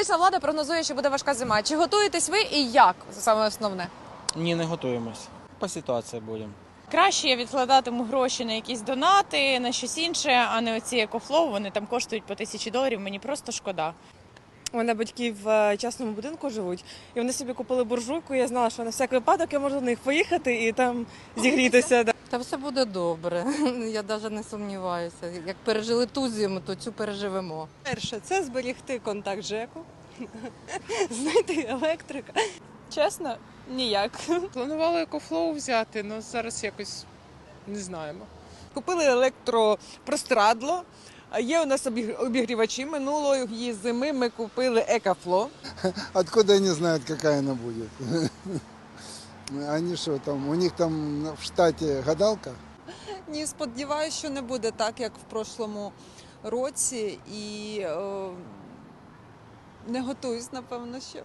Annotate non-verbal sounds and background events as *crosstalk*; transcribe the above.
Столична влада прогнозує, що буде важка зима. Чи готуєтесь ви і як? Це саме основне. Ні, не готуємось. По ситуації будемо. Краще я відкладатиму гроші на якісь донати, на щось інше, а не оці екофлоу. Вони там коштують по тисячі доларів. Мені просто шкода. У мене батьки в е, частному будинку живуть, і вони собі купили буржуйку. Я знала, що на всяк випадок я можу до них поїхати і там зігрітися. Та все буде добре. *laughs* Я навіть не сумніваюся. Як пережили ту зиму, то цю переживемо. Перше, це зберігти контакт ЖЕКу, *laughs* знайти електрика. Чесно, ніяк. Планували екофлоу взяти, але зараз якось не знаємо. Купили електропрострадло. А Є у нас обіг- обігрівачі минулої зими. Ми купили Екафло. *laughs* Откуда они знают, какая она будет? *laughs* Они что там, у них там в штате гадалка? Ні, сподіваюся, що не буде так, як в прошлому році, і е, не готуюсь, напевно, ще.